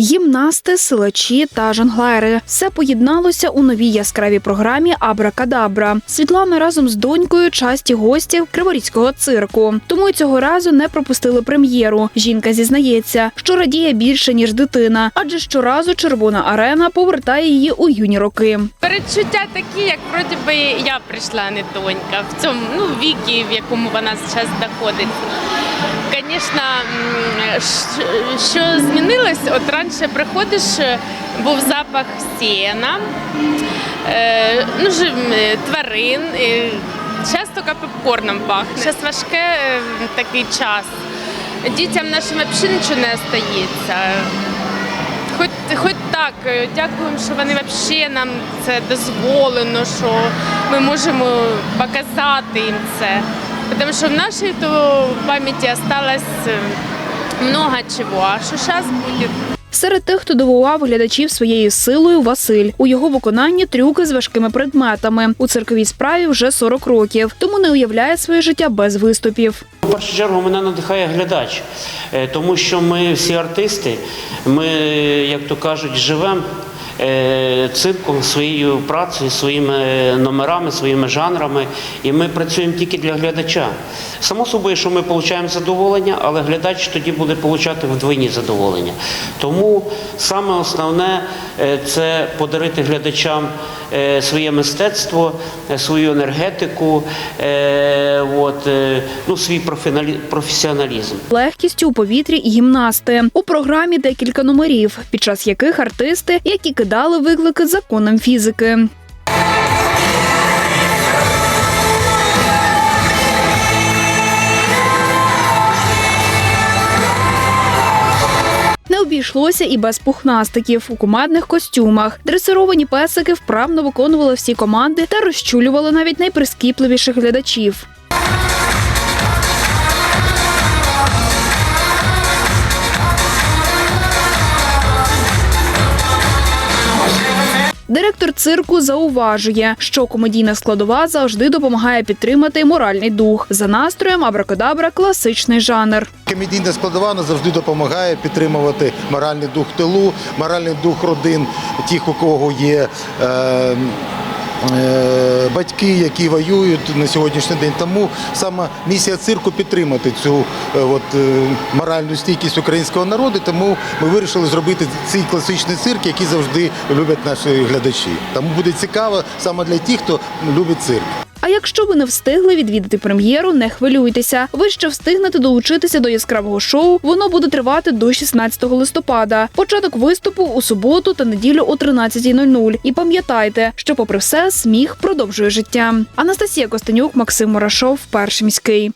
Гімнасти, силачі та жонглери все поєдналося у новій яскравій програмі Абракадабра. Світлана разом з донькою часті гості Криворізького цирку. Тому цього разу не пропустили прем'єру. Жінка зізнається, що радіє більше ніж дитина, адже щоразу червона арена повертає її у юні роки. Передчуття такі, як вроді би я прийшла, не донька в цьому ну, вікі, в якому вона зараз знаходиться. Звісно, що змінилось, от раніше приходиш, був запах сіна, е, ну, тварин, зараз тільки пахне. Зараз важке такий час. Дітям нашим взагалі нічого не остається. Хоч, хоч так, е, дякуємо, що вони взагалі нам це дозволено, що ми можемо показати їм це. Тому що в нашій то пам'яті осталось е, много чого, а що зараз буде, Серед тих, хто дивував глядачів своєю силою, Василь. У його виконанні трюки з важкими предметами. У цирковій справі вже 40 років, тому не уявляє своє життя без виступів. В першу чергу мене надихає глядач, е, тому що ми всі артисти, ми, як то кажуть, живемо цирком, своєю працею, своїми номерами, своїми жанрами, і ми працюємо тільки для глядача. Само собою, що ми отримуємо задоволення, але глядач тоді буде отримати вдвойні задоволення. Тому саме основне е, це подарити глядачам е, своє мистецтво, е, свою енергетику, е, от, е, ну, свій професіоналізм. Легкістю у повітрі гімнасти у програмі декілька номерів, під час яких артисти, які кидали виклики законам фізики. Обійшлося і без пухнастиків у командних костюмах. Дресировані песики вправно виконували всі команди та розчулювали навіть найприскіпливіших глядачів. Директор цирку зауважує, що комедійна складова завжди допомагає підтримати моральний дух. За настроєм абракадабра класичний жанр. Комедійна складова завжди допомагає підтримувати моральний дух тилу, моральний дух родин, тих, у кого є. Е, Батьки, які воюють на сьогоднішній день, тому саме місія цирку підтримати цю е, от, е, моральну стійкість українського народу. Тому ми вирішили зробити цей класичний цирк, який завжди люблять наші глядачі. Тому буде цікаво саме для тих, хто любить цирк. А якщо ви не встигли відвідати прем'єру, не хвилюйтеся. Ви ще встигнете долучитися до яскравого шоу. Воно буде тривати до 16 листопада. Початок виступу у суботу та неділю о 13.00. І пам'ятайте, що, попри все, сміх продовжує життя. Анастасія Костенюк, Максим Мурашов, перший міський.